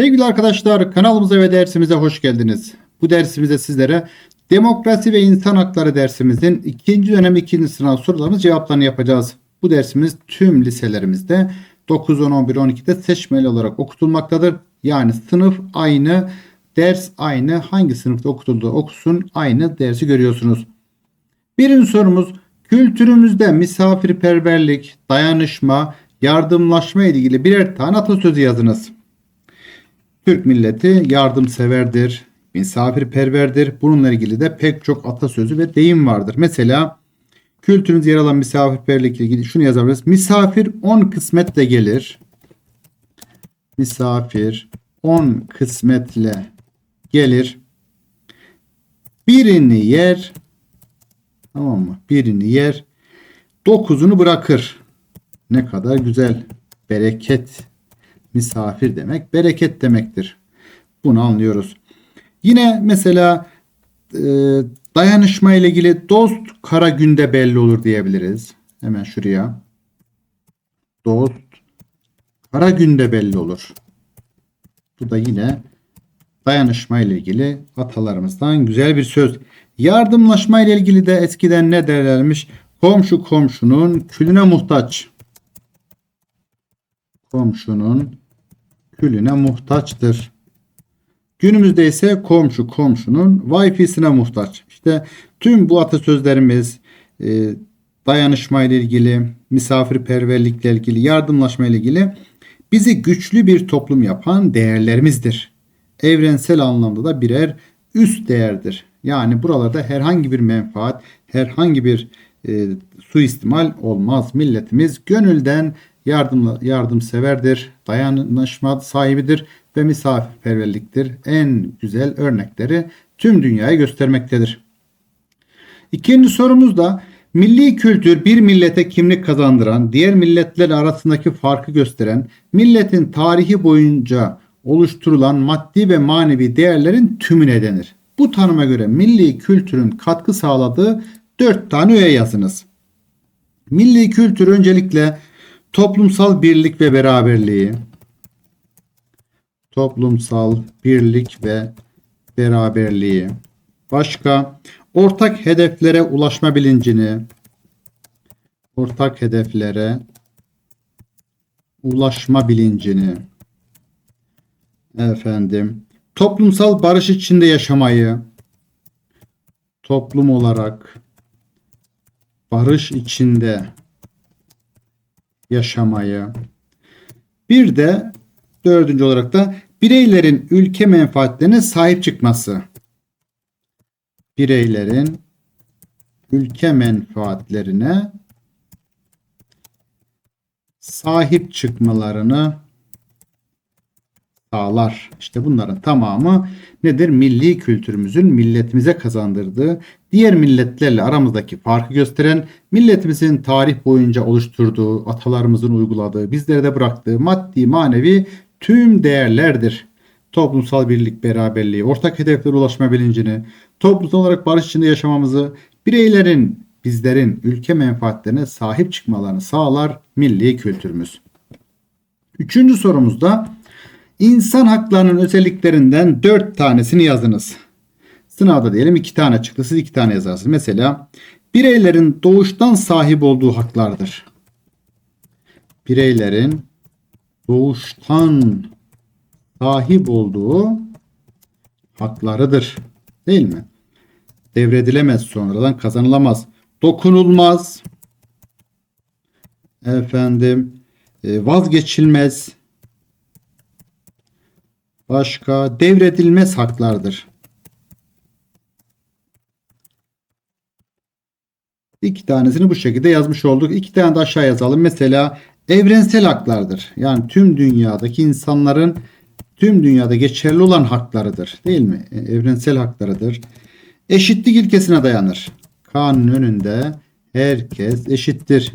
Sevgili arkadaşlar kanalımıza ve dersimize hoş geldiniz. Bu dersimizde sizlere demokrasi ve insan hakları dersimizin ikinci dönem ikinci sınav sorularının cevaplarını yapacağız. Bu dersimiz tüm liselerimizde 9, 10, 11, 12'de seçmeli olarak okutulmaktadır. Yani sınıf aynı, ders aynı. Hangi sınıfta okutulduğu okusun aynı dersi görüyorsunuz. Birinci sorumuz kültürümüzde misafirperverlik, dayanışma, yardımlaşma ile ilgili birer tane atasözü yazınız. Türk milleti yardımseverdir, misafirperverdir. Bununla ilgili de pek çok atasözü ve deyim vardır. Mesela kültürünüzde yer alan misafirperverlikle ilgili şunu yazabiliriz. Misafir 10 kısmetle gelir. Misafir 10 kısmetle gelir. Birini yer. Tamam mı? Birini yer. Dokuzunu bırakır. Ne kadar güzel. Bereket misafir demek bereket demektir. Bunu anlıyoruz. Yine mesela e, dayanışma ile ilgili dost kara günde belli olur diyebiliriz. Hemen şuraya. Dost kara günde belli olur. Bu da yine dayanışma ile ilgili atalarımızdan güzel bir söz. Yardımlaşma ile ilgili de eskiden ne derlermiş? Komşu komşunun külüne muhtaç. Komşunun külüne muhtaçtır. Günümüzde ise komşu komşunun Wi-Fi'sine muhtaç. İşte tüm bu atasözlerimiz e, dayanışma ile ilgili, misafirperverlikle ilgili, yardımlaşma ile ilgili bizi güçlü bir toplum yapan değerlerimizdir. Evrensel anlamda da birer üst değerdir. Yani buralarda herhangi bir menfaat, herhangi bir e, suistimal olmaz. Milletimiz gönülden yardım, yardımseverdir, dayanışma sahibidir ve misafirperverliktir. En güzel örnekleri tüm dünyaya göstermektedir. İkinci sorumuz da milli kültür bir millete kimlik kazandıran, diğer milletler arasındaki farkı gösteren, milletin tarihi boyunca oluşturulan maddi ve manevi değerlerin tümüne denir. Bu tanıma göre milli kültürün katkı sağladığı dört tane öğe yazınız. Milli kültür öncelikle toplumsal birlik ve beraberliği, toplumsal birlik ve beraberliği, başka ortak hedeflere ulaşma bilincini, ortak hedeflere ulaşma bilincini, efendim, toplumsal barış içinde yaşamayı, toplum olarak barış içinde yaşamayı. Bir de dördüncü olarak da bireylerin ülke menfaatlerine sahip çıkması. Bireylerin ülke menfaatlerine sahip çıkmalarını sağlar. İşte bunların tamamı nedir? Milli kültürümüzün milletimize kazandırdığı, diğer milletlerle aramızdaki farkı gösteren, milletimizin tarih boyunca oluşturduğu, atalarımızın uyguladığı, bizlere de bıraktığı maddi, manevi tüm değerlerdir. Toplumsal birlik, beraberliği, ortak hedeflere ulaşma bilincini, toplumsal olarak barış içinde yaşamamızı, bireylerin, bizlerin ülke menfaatlerine sahip çıkmalarını sağlar milli kültürümüz. Üçüncü sorumuzda İnsan haklarının özelliklerinden dört tanesini yazınız. Sınavda diyelim iki tane çıktı. Siz iki tane yazarsınız. Mesela bireylerin doğuştan sahip olduğu haklardır. Bireylerin doğuştan sahip olduğu haklarıdır. Değil mi? Devredilemez sonradan kazanılamaz. Dokunulmaz. Efendim e, vazgeçilmez Başka devredilmez haklardır. İki tanesini bu şekilde yazmış olduk. İki tane de aşağı yazalım. Mesela evrensel haklardır. Yani tüm dünyadaki insanların tüm dünyada geçerli olan haklarıdır. Değil mi? E, evrensel haklarıdır. Eşitlik ilkesine dayanır. Kanun önünde herkes eşittir.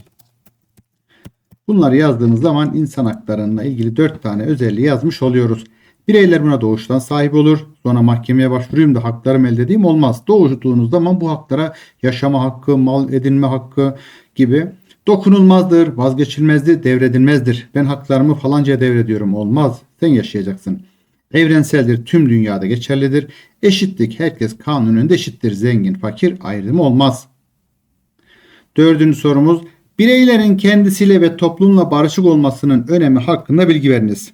Bunları yazdığımız zaman insan haklarına ilgili dört tane özelliği yazmış oluyoruz. Bireyler buna doğuştan sahip olur. Sonra mahkemeye başvurayım da haklarımı elde edeyim olmaz. Doğuştuğunuz zaman bu haklara yaşama hakkı, mal edinme hakkı gibi dokunulmazdır, vazgeçilmezdir, devredilmezdir. Ben haklarımı falancaya devrediyorum olmaz. Sen yaşayacaksın. Evrenseldir, tüm dünyada geçerlidir. Eşitlik, herkes kanun önünde eşittir. Zengin, fakir ayrımı olmaz. Dördüncü sorumuz, bireylerin kendisiyle ve toplumla barışık olmasının önemi hakkında bilgi veriniz.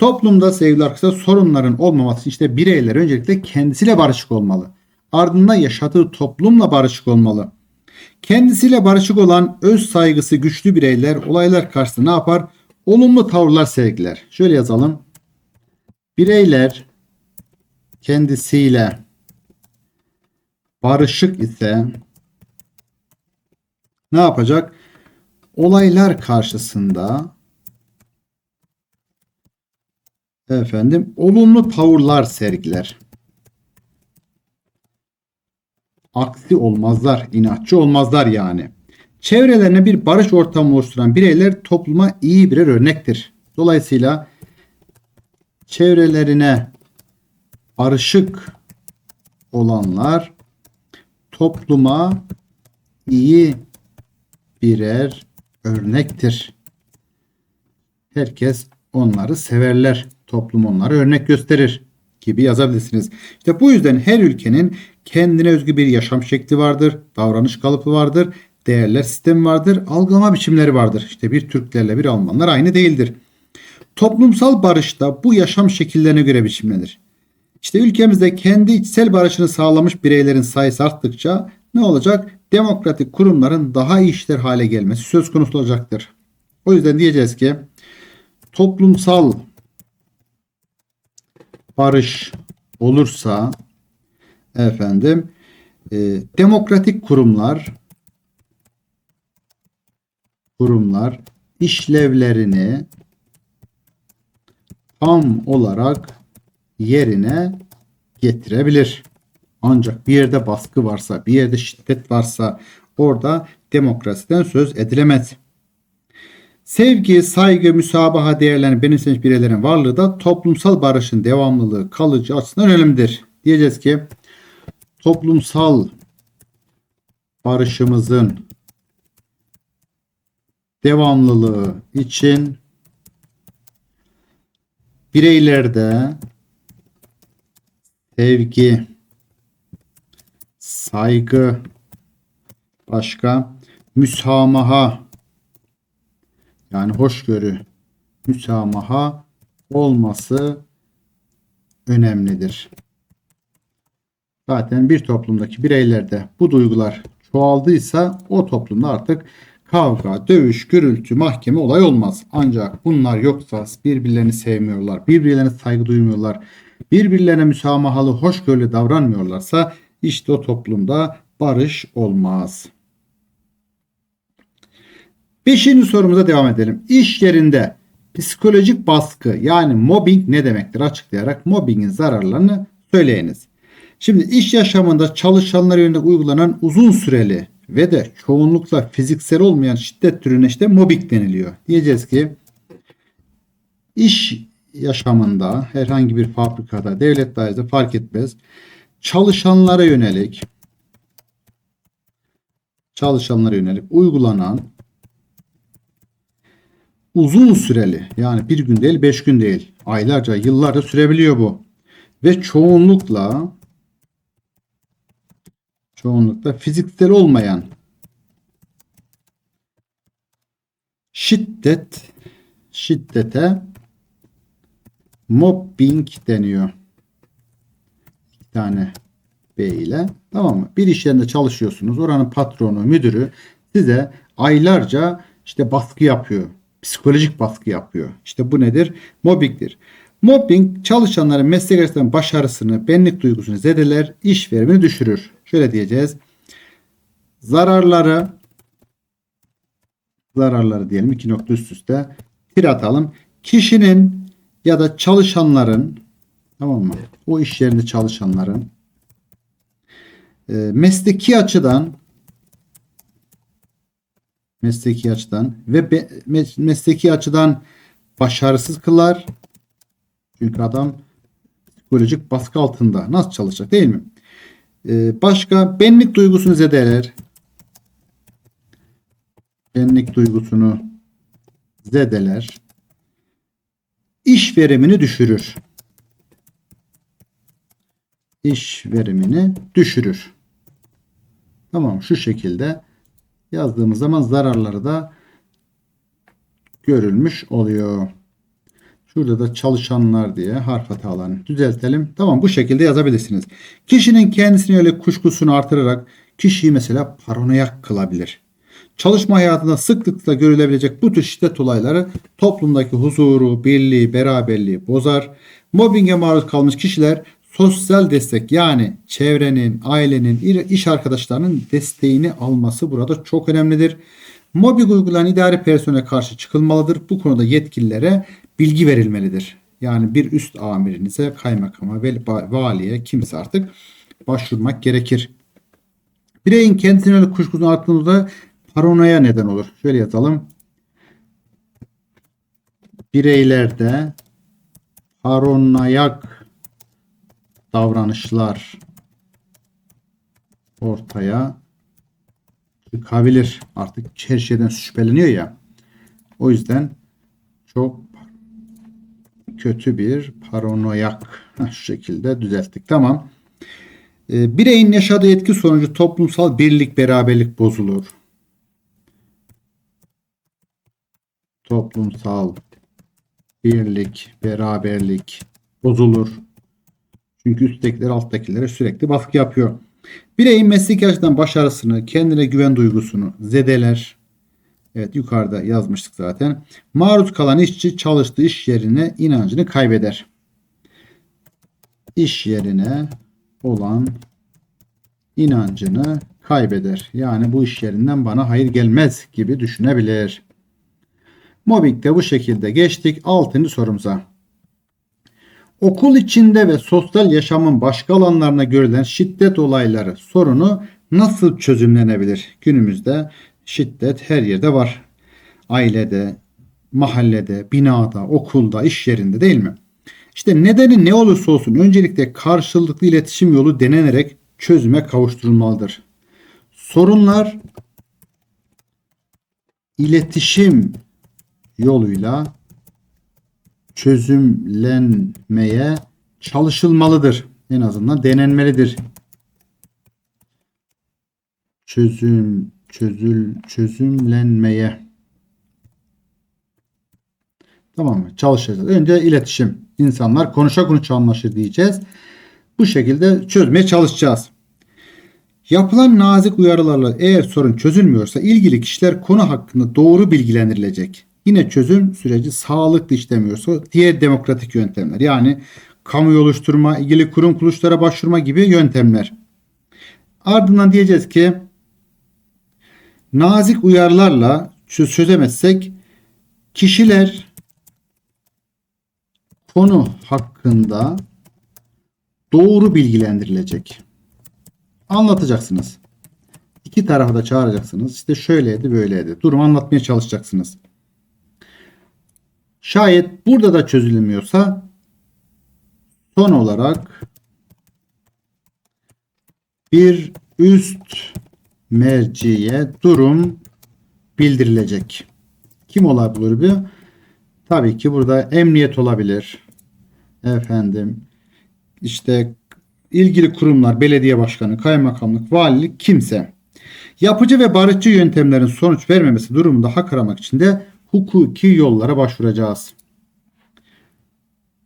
Toplumda sevgili arkadaşlar sorunların olmaması için işte bireyler öncelikle kendisiyle barışık olmalı. Ardından yaşadığı toplumla barışık olmalı. Kendisiyle barışık olan öz saygısı güçlü bireyler olaylar karşısında ne yapar? Olumlu tavırlar sergiler. Şöyle yazalım. Bireyler kendisiyle barışık ise ne yapacak? Olaylar karşısında efendim olumlu tavırlar sergiler. Aksi olmazlar, inatçı olmazlar yani. Çevrelerine bir barış ortamı oluşturan bireyler topluma iyi birer örnektir. Dolayısıyla çevrelerine barışık olanlar topluma iyi birer örnektir. Herkes onları severler. Toplum onları örnek gösterir gibi yazabilirsiniz. İşte bu yüzden her ülkenin kendine özgü bir yaşam şekli vardır, davranış kalıbı vardır, değerler sistemi vardır, algılama biçimleri vardır. İşte bir Türklerle bir Almanlar aynı değildir. Toplumsal barış da bu yaşam şekillerine göre biçimlenir. İşte ülkemizde kendi içsel barışını sağlamış bireylerin sayısı arttıkça ne olacak? Demokratik kurumların daha iyi işler hale gelmesi söz konusu olacaktır. O yüzden diyeceğiz ki toplumsal barış olursa efendim e, demokratik kurumlar kurumlar işlevlerini tam olarak yerine getirebilir. Ancak bir yerde baskı varsa, bir yerde şiddet varsa orada demokrasiden söz edilemez. Sevgi, saygı, müsabaha değerlerini benimsemiş bireylerin varlığı da toplumsal barışın devamlılığı, kalıcı açısından önemlidir. Diyeceğiz ki toplumsal barışımızın devamlılığı için bireylerde sevgi, saygı, başka müsamaha yani hoşgörü, müsamaha olması önemlidir. Zaten bir toplumdaki bireylerde bu duygular çoğaldıysa o toplumda artık kavga, dövüş, gürültü, mahkeme olay olmaz. Ancak bunlar yoksa birbirlerini sevmiyorlar, birbirlerine saygı duymuyorlar, birbirlerine müsamahalı, hoşgörülü davranmıyorlarsa işte o toplumda barış olmaz. Beşinci sorumuza devam edelim. İş yerinde psikolojik baskı yani mobbing ne demektir açıklayarak mobbingin zararlarını söyleyiniz. Şimdi iş yaşamında çalışanlar yönünde uygulanan uzun süreli ve de çoğunlukla fiziksel olmayan şiddet türüne işte mobbing deniliyor. Diyeceğiz ki iş yaşamında herhangi bir fabrikada, devlet dairesinde fark etmez. Çalışanlara yönelik çalışanlara yönelik uygulanan uzun süreli yani bir gün değil beş gün değil aylarca yıllarca sürebiliyor bu. Ve çoğunlukla çoğunlukla fiziksel olmayan şiddet şiddete mobbing deniyor. İki tane B ile tamam mı? Bir iş yerinde çalışıyorsunuz. Oranın patronu, müdürü size aylarca işte baskı yapıyor. Psikolojik baskı yapıyor. İşte bu nedir? Mobbingdir. Mobbing çalışanların meslek başarısını, benlik duygusunu zedeler, iş verimini düşürür. Şöyle diyeceğiz. Zararları zararları diyelim iki nokta üst üste tir atalım. Kişinin ya da çalışanların tamam mı? O iş yerinde çalışanların e, mesleki açıdan mesleki açıdan ve be, mesleki açıdan başarısız kılar. Çünkü adam psikolojik baskı altında nasıl çalışacak değil mi? Ee, başka benlik duygusunu zedeler. Benlik duygusunu zedeler. İş verimini düşürür. iş verimini düşürür. Tamam şu şekilde yazdığımız zaman zararları da görülmüş oluyor. Şurada da çalışanlar diye harf hatalarını düzeltelim. Tamam bu şekilde yazabilirsiniz. Kişinin kendisine öyle kuşkusunu artırarak kişiyi mesela paranoyak kılabilir. Çalışma hayatında sıklıkla görülebilecek bu tür şiddet olayları toplumdaki huzuru, birliği, beraberliği bozar. Mobbinge maruz kalmış kişiler sosyal destek yani çevrenin, ailenin, iş arkadaşlarının desteğini alması burada çok önemlidir. Mobbing uygulayan idari personele karşı çıkılmalıdır. Bu konuda yetkililere bilgi verilmelidir. Yani bir üst amirinize, kaymakama, valiye kimse artık başvurmak gerekir. Bireyin kendisine öyle kuşkusunu arttığında paranoya neden olur. Şöyle yazalım. Bireylerde paranoyak davranışlar ortaya çıkabilir. Artık her şeyden şüpheleniyor ya. O yüzden çok kötü bir paranoyak şu şekilde düzelttik. Tamam. Ee, bireyin yaşadığı etki sonucu toplumsal birlik beraberlik bozulur. Toplumsal birlik beraberlik bozulur. Çünkü üsttekiler alttakilere sürekli baskı yapıyor. Bireyin mesleki açıdan başarısını, kendine güven duygusunu zedeler. Evet yukarıda yazmıştık zaten. Maruz kalan işçi çalıştığı iş yerine inancını kaybeder. İş yerine olan inancını kaybeder. Yani bu iş yerinden bana hayır gelmez gibi düşünebilir. Mobbing de bu şekilde geçtik. Altıncı sorumuza. Okul içinde ve sosyal yaşamın başka alanlarına görülen şiddet olayları sorunu nasıl çözümlenebilir? Günümüzde şiddet her yerde var. Ailede, mahallede, binada, okulda, iş yerinde değil mi? İşte nedeni ne olursa olsun öncelikle karşılıklı iletişim yolu denenerek çözüme kavuşturulmalıdır. Sorunlar iletişim yoluyla çözümlenmeye çalışılmalıdır. En azından denenmelidir. Çözüm, çözül, çözümlenmeye. Tamam mı? Çalışacağız. Önce iletişim. İnsanlar konuşa konuşa anlaşır diyeceğiz. Bu şekilde çözmeye çalışacağız. Yapılan nazik uyarılarla eğer sorun çözülmüyorsa ilgili kişiler konu hakkında doğru bilgilendirilecek. Yine çözüm süreci sağlıklı işlemiyorsa diğer demokratik yöntemler yani kamu oluşturma, ilgili kurum kuruluşlara başvurma gibi yöntemler. Ardından diyeceğiz ki nazik uyarılarla çözemezsek kişiler konu hakkında doğru bilgilendirilecek. Anlatacaksınız. İki tarafı da çağıracaksınız. İşte şöyleydi böyleydi. Durumu anlatmaya çalışacaksınız. Şayet burada da çözülmüyorsa son olarak bir üst merciye durum bildirilecek. Kim olabilir bu? Tabii ki burada emniyet olabilir. Efendim işte ilgili kurumlar, belediye başkanı, kaymakamlık, valilik kimse. Yapıcı ve barışçı yöntemlerin sonuç vermemesi durumunda hak aramak için de hukuki yollara başvuracağız.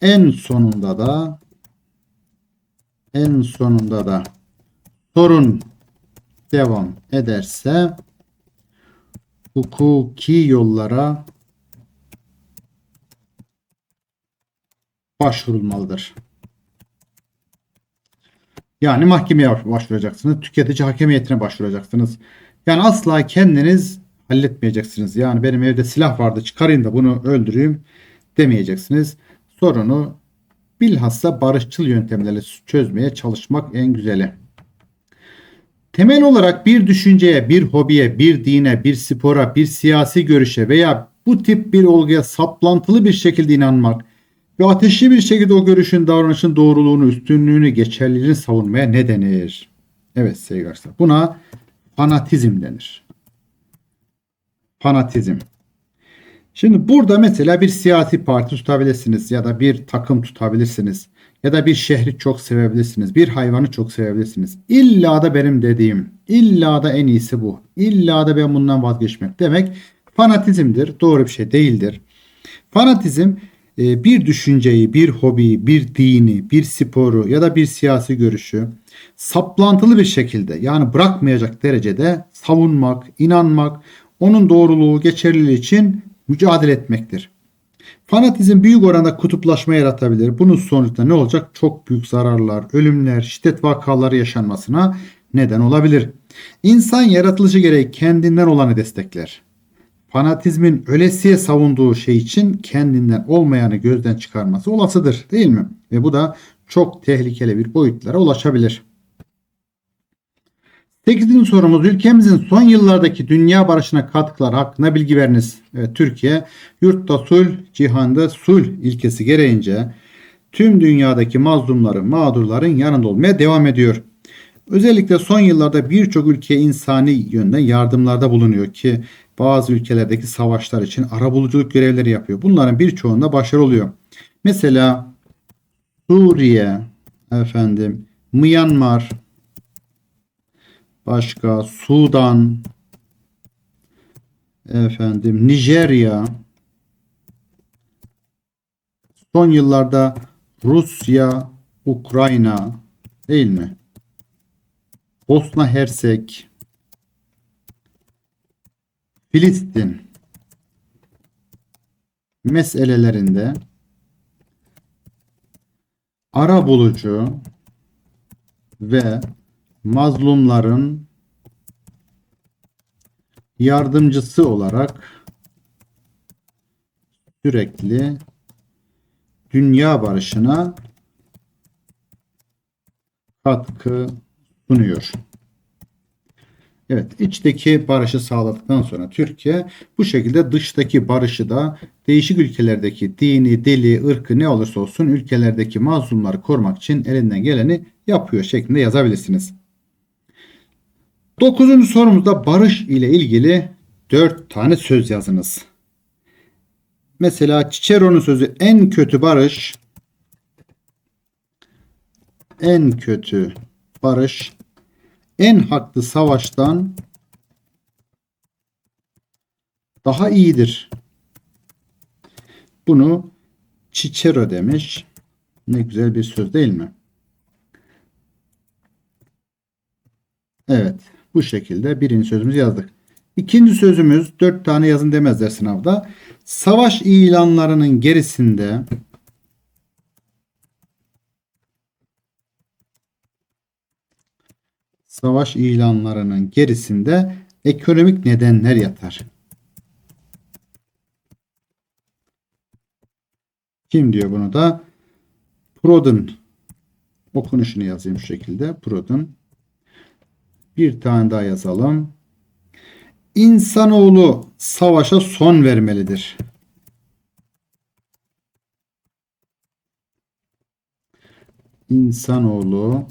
En sonunda da en sonunda da sorun devam ederse hukuki yollara başvurulmalıdır. Yani mahkemeye başvuracaksınız. Tüketici hakemiyetine başvuracaksınız. Yani asla kendiniz halletmeyeceksiniz. Yani benim evde silah vardı çıkarayım da bunu öldüreyim demeyeceksiniz. Sorunu bilhassa barışçıl yöntemlerle çözmeye çalışmak en güzeli. Temel olarak bir düşünceye, bir hobiye, bir dine, bir spora, bir siyasi görüşe veya bu tip bir olguya saplantılı bir şekilde inanmak ve ateşli bir şekilde o görüşün, davranışın doğruluğunu, üstünlüğünü, geçerliliğini savunmaya ne denir? Evet sevgili arkadaşlar. Buna fanatizm denir. Fanatizm. Şimdi burada mesela bir siyasi parti tutabilirsiniz ya da bir takım tutabilirsiniz. ya da bir şehri çok sevebilirsiniz. Bir hayvanı çok sevebilirsiniz. İlla da benim dediğim, illa da en iyisi bu. İlla da ben bundan vazgeçmek demek fanatizmdir. Doğru bir şey değildir. Fanatizm e, bir düşünceyi, bir hobiyi, bir dini, bir sporu ya da bir siyasi görüşü saplantılı bir şekilde yani bırakmayacak derecede savunmak, inanmak, onun doğruluğu, geçerliliği için mücadele etmektir. Fanatizm büyük oranda kutuplaşma yaratabilir. Bunun sonucunda ne olacak? Çok büyük zararlar, ölümler, şiddet vakaları yaşanmasına neden olabilir. İnsan yaratılışı gereği kendinden olanı destekler. Fanatizmin ölesiye savunduğu şey için kendinden olmayanı gözden çıkarması olasıdır değil mi? Ve bu da çok tehlikeli bir boyutlara ulaşabilir. 8. sorumuz ülkemizin son yıllardaki dünya barışına katkılar hakkında bilgi veriniz. Evet, Türkiye yurtta sulh, cihanda sulh ilkesi gereğince tüm dünyadaki mazlumların, mağdurların yanında olmaya devam ediyor. Özellikle son yıllarda birçok ülkeye insani yönden yardımlarda bulunuyor ki bazı ülkelerdeki savaşlar için arabuluculuk görevleri yapıyor. Bunların birçoğunda başarı oluyor. Mesela Suriye, efendim, Myanmar, Başka Sudan, efendim Nijerya, son yıllarda Rusya, Ukrayna değil mi? Bosna Hersek, Filistin. Meselelerinde ara bulucu ve mazlumların yardımcısı olarak sürekli dünya barışına katkı sunuyor. Evet, içteki barışı sağladıktan sonra Türkiye bu şekilde dıştaki barışı da değişik ülkelerdeki dini, dili, ırkı ne olursa olsun ülkelerdeki mazlumları korumak için elinden geleni yapıyor şeklinde yazabilirsiniz. Dokuzuncu sorumuzda barış ile ilgili dört tane söz yazınız. Mesela Cicero'nun sözü en kötü barış en kötü barış en haklı savaştan daha iyidir. Bunu Cicero demiş. Ne güzel bir söz değil mi? Evet. Bu şekilde birinci sözümüzü yazdık. İkinci sözümüz dört tane yazın demezler sınavda. Savaş ilanlarının gerisinde savaş ilanlarının gerisinde ekonomik nedenler yatar. Kim diyor bunu da? Proudhon okunuşunu yazayım şu şekilde. Proudhon bir tane daha yazalım. İnsanoğlu savaşa son vermelidir. İnsanoğlu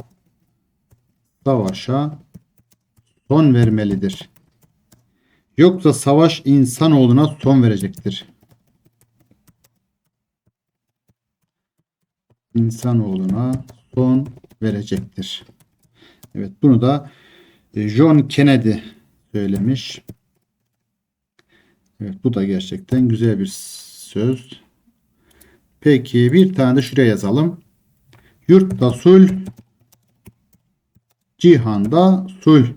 savaşa son vermelidir. Yoksa savaş insanoğluna son verecektir. İnsanoğluna son verecektir. Evet bunu da John Kennedy söylemiş. Evet bu da gerçekten güzel bir söz. Peki bir tane de şuraya yazalım. Yurtta sulh, cihanda sulh.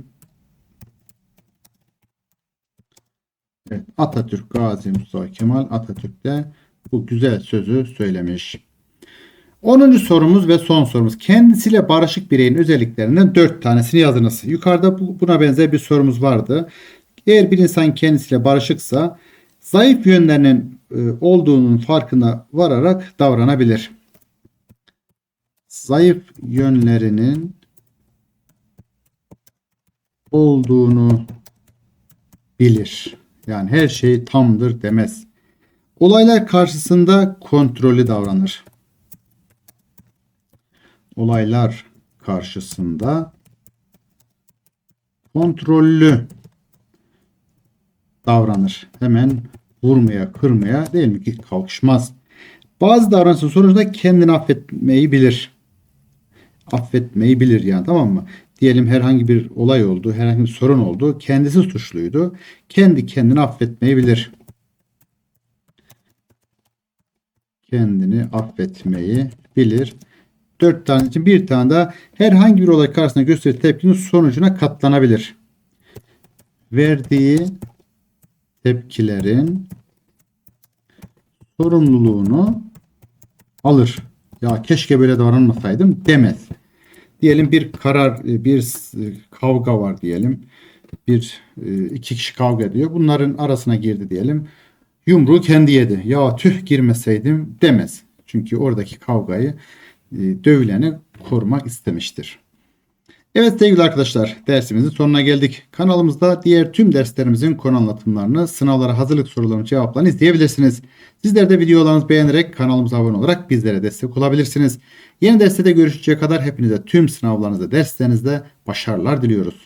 Evet, Atatürk Gazi Mustafa Kemal Atatürk de bu güzel sözü söylemiş. 10. sorumuz ve son sorumuz. Kendisiyle barışık bireyin özelliklerinden 4 tanesini yazınız. Yukarıda buna benzer bir sorumuz vardı. Eğer bir insan kendisiyle barışıksa zayıf yönlerinin e, olduğunun farkına vararak davranabilir. Zayıf yönlerinin olduğunu bilir. Yani her şey tamdır demez. Olaylar karşısında kontrollü davranır olaylar karşısında kontrollü davranır. Hemen vurmaya, kırmaya değil mi ki kalkışmaz. Bazı davranışın sonucunda kendini affetmeyi bilir. affetmeyi bilir yani tamam mı? Diyelim herhangi bir olay oldu, herhangi bir sorun oldu. Kendisi suçluydu. Kendi kendini affetmeyi bilir. Kendini affetmeyi bilir. Dört tane için bir tane daha herhangi bir olay karşısında gösterdiği tepkinin sonucuna katlanabilir. Verdiği tepkilerin sorumluluğunu alır. Ya keşke böyle davranmasaydım demez. Diyelim bir karar, bir kavga var diyelim. Bir e, iki kişi kavga ediyor. Bunların arasına girdi diyelim. Yumruğu kendi yedi. Ya tüh girmeseydim demez. Çünkü oradaki kavgayı dövüleni korumak istemiştir. Evet sevgili arkadaşlar dersimizin sonuna geldik. Kanalımızda diğer tüm derslerimizin konu anlatımlarını, sınavlara hazırlık sorularının cevaplarını izleyebilirsiniz. Sizler de videolarınızı beğenerek kanalımıza abone olarak bizlere destek olabilirsiniz. Yeni derste de görüşeceğe kadar hepinize tüm sınavlarınızda, derslerinizde başarılar diliyoruz.